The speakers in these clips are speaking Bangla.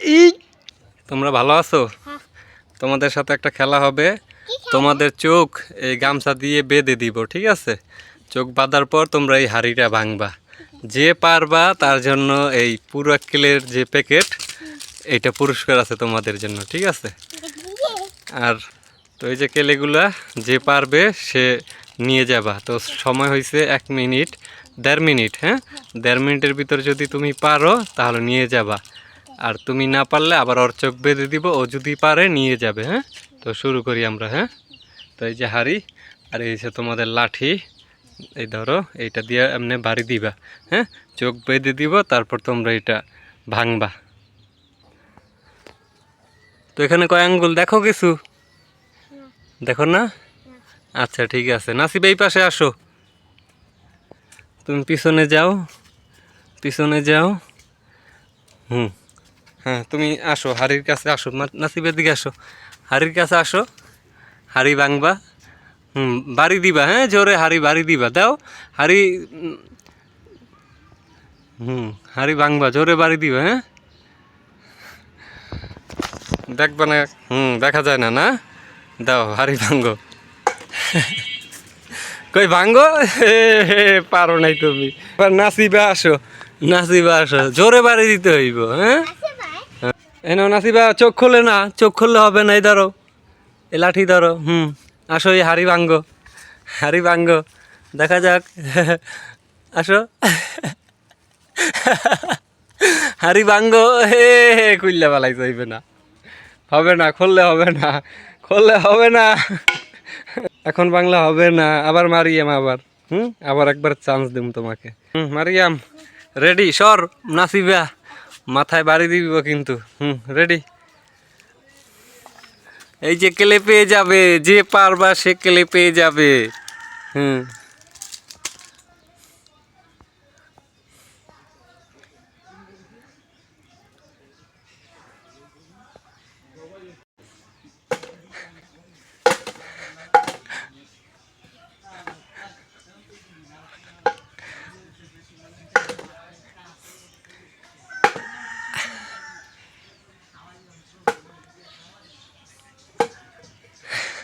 এই তোমরা ভালো আছো? তোমাদের সাথে একটা খেলা হবে। তোমাদের চোখ এই গামছা দিয়ে বেঁধে দিব ঠিক আছে? চোখ বাঁধার পর তোমরা এই হাঁড়িটা ভাঙবা। যে পারবা তার জন্য এই পুরো কিলের যে প্যাকেট এইটা পুরস্কার আছে তোমাদের জন্য ঠিক আছে? আর তো এই যে কেলেগুলা যে পারবে সে নিয়ে যাবা। তো সময় হয়েছে এক মিনিট দেড় মিনিট হ্যাঁ? দেড় মিনিটের ভিতর যদি তুমি পারো তাহলে নিয়ে যাবা। আর তুমি না পারলে আবার ওর চোখ বেঁধে দিব, ও যদি পারে নিয়ে যাবে হ্যাঁ? তো শুরু করি আমরা হ্যাঁ? তো এই যে হাড়ি আর এই যে তোমাদের লাঠি, এই ধরো, এইটা দিয়ে এমনি বাড়ি দিবা হ্যাঁ? চোখ বেঁধে দিব, তারপর তোমরা এটা ভাঙবা। তো এখানে কয় আঙ্গুল? দেখো কিছু? দেখো না? আচ্ছা ঠিক আছে। নাসিব, এই পাশে আসো। তুমি পিছনে যাও পিছনে যাও। হুম। হ্যাঁ তুমি আসো, হাড়ির কাছে আসো নাসিবের দিকে আসো। হাড়ির কাছে আসো, হাড়ি ভাঙবা। হুম, বাড়ি দিবা হ্যাঁ জোরে হাড়ি, বাড়ি দিবা। দাও, হাড়ি, হুম, হাড়ি ভাঙবা, জোরে বাড়ি দিবা হ্যাঁ। দেখবা না, হুম, দেখা যায় না না? দাও, হাড়ি ভাঙ্গো কই ভাঙ্গো হে পারো নাই তুমি। নাচিবা আসো নাচিবা আসো, জোরে বাড়ি দিতে হইব হ্যাঁ? এনো নাসিবা, চোখ খোলে না, চোখ খুললে হবে না, এই ধরো। এ লাঠি ধরো, হুম, আসো এই হাড়ি ভাঙ্গো হাড়ি ভাঙ্গো, দেখা যাক। আসো। হাড়ি ভাঙ্গো, হে হে, খুললে পালাই হইবে না। হবে না, খুললে হবে না, খুললে হবে না। এখন বাংলা হবে না, আবার মারিয়াম আবার, হুম, আবার একবার চান্স দিম তোমাকে। হুম, মারিয়াম রেডি সর নাচিবা মাথায় বাড়ি দিব কিন্তু। হুম রেডি এই যে কেলে পেয়ে যাবে, যে পারবা সে কেলে পেয়ে যাবে। হুম।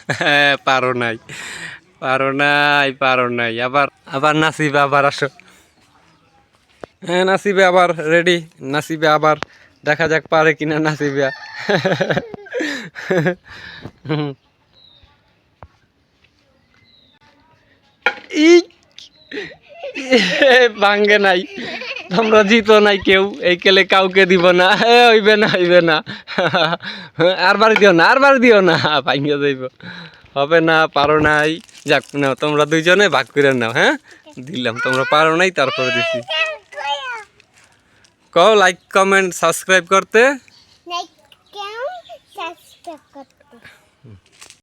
পারো নাই। পারো নাই পারো নাই। আবার আবার নাচিবে আবার আসো। হ্যাঁ নাচিবে আবার রেডি নাচিবে আবার, দেখা যাক পারে কিনা হুম। ই ভাঙ্গে নাই। তোমরা জিতো নাই কেউ, এই কেলে কাউকে দিব না। এ, হইবে না হইবে না। আর বাড়ি দিও না, আর দিও না ভাঙ্গে যাইব। হবে না, পারো নাই। যাক, নাও, তোমরা দুইজনে ভাগ করে নাও হ্যাঁ? দিলাম, তোমরা পারো নাই, তারপরে দিছি। কও লাইক কমেন্ট সাবস্ক্রাইব করতে।